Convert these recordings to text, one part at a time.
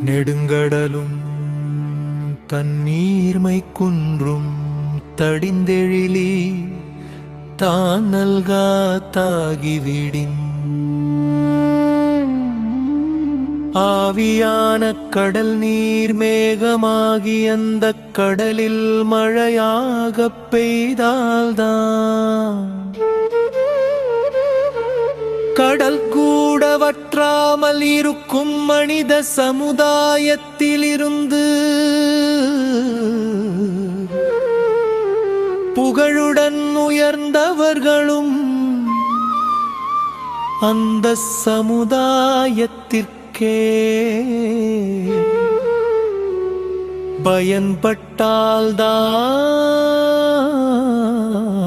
நெடுங்கடலும் தண்ணீர்மை குன்றும் தடிந்தெழிலி தான் நல்கா தாகிவிடின் ஆவியான கடல் நீர் மேகமாகி அந்த கடலில் மழையாகப் பெய்தால்தான் கடல் கூட வற்றாமல் இருக்கும் மனித சமுதாயத்திலிருந்து புகழுடன் உயர்ந்தவர்களும் அந்த சமுதாயத்திற்கே பயன்பட்டால்தான்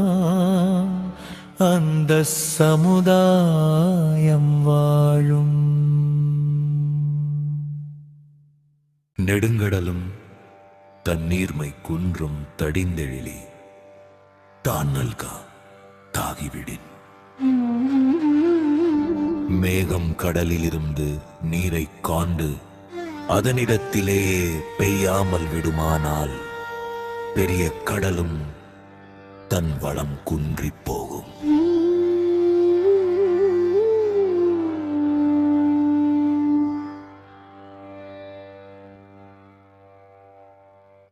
அந்த சமுதாயம் வாழும். நெடுங்கடலும் தண்ணீர்மை குன்றும் தடிந்தெழிலி தான் நல்கா தாகிவிடின். மேகம் கடலிலிருந்து நீரை காண்டு அதனிடத்திலேயே பெய்யாமல் விடுமானால் பெரிய கடலும் தன் வளம் குன்றிப் போகும்.